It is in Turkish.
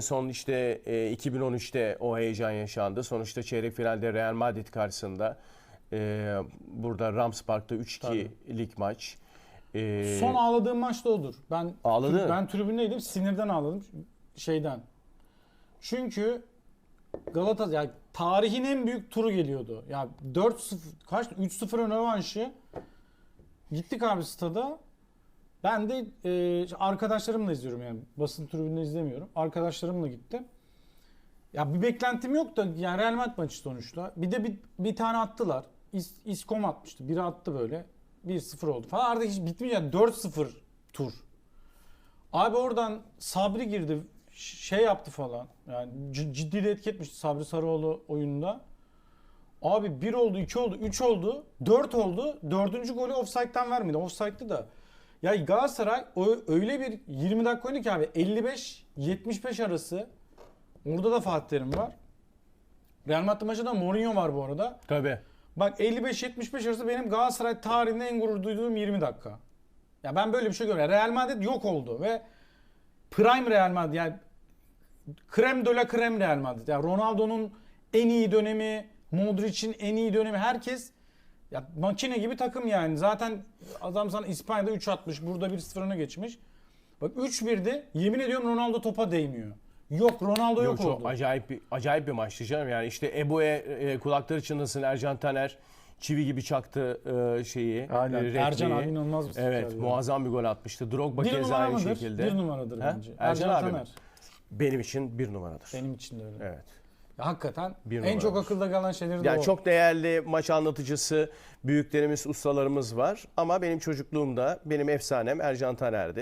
Son işte e, 2013'te o heyecan yaşandı. Sonuçta çeyrek finalde Real Madrid karşısında e, burada Rams Park'ta 3-2'lik maç. E, Son ağladığım maç da odur. Ben Ağladın? ben tribündeydim. Sinirden ağladım. Şeyden. Çünkü Galatasaray yani tarihin en büyük turu geliyordu. Ya 4-0 kaç 3-0 rövanşı. Gittik abi stada. Ben de e, arkadaşlarımla izliyorum yani. Basın tribünde izlemiyorum. Arkadaşlarımla gittim. Ya bir beklentim yok da yani Real Madrid maçı sonuçta. Bir de bir, bir tane attılar. İs, İskom atmıştı. Biri attı böyle. 1-0 oldu falan. Artık hiç bitmiyor yani 4-0 tur. Abi oradan Sabri girdi. Şey yaptı falan. Yani ciddi de etki etmişti Sabri Sarıoğlu oyununda. Abi 1 oldu, 2 oldu, 3 oldu, 4 oldu. Dördüncü golü offside'den vermedi. Offside'dı da. Ya Galatasaray öyle bir 20 dakika oynadı ki abi 55-75 arası. Orada da Fatih Terim var. Real Madrid maçında Mourinho var bu arada. Tabii. Bak 55-75 arası benim Galatasaray tarihinde en gurur duyduğum 20 dakika. Ya ben böyle bir şey görmedim. Real Madrid yok oldu ve prime Real Madrid yani krem de la krem Real Madrid. Ya Ronaldo'nun en iyi dönemi, Modric'in en iyi dönemi herkes ya makine gibi takım yani. Zaten adam sana İspanya'da 3 atmış, burada 1-0 öne geçmiş. Bak 3-1'di. Yemin ediyorum Ronaldo topa değmiyor. Yok Ronaldo yok, Yok, oldu. acayip bir acayip bir maçtı canım. Yani işte Ebo'ya e, kulakları çınlasın Ercan Taner çivi gibi çaktı e, şeyi. Aynen. e. Ercan abi inanılmaz bir Evet, ya. muazzam bir gol atmıştı. Drogba Bir keza aynı şekilde. Bir numaradır Ha? bence. Ercan Ercan abi? Taner. Benim için bir numaradır. Benim için de öyle. Evet. Ya hakikaten Bir en numaradır. çok akılda kalan şeyleri de Yani o. çok değerli maç anlatıcısı, büyüklerimiz, ustalarımız var. Ama benim çocukluğumda benim efsanem Ercan Taner'di.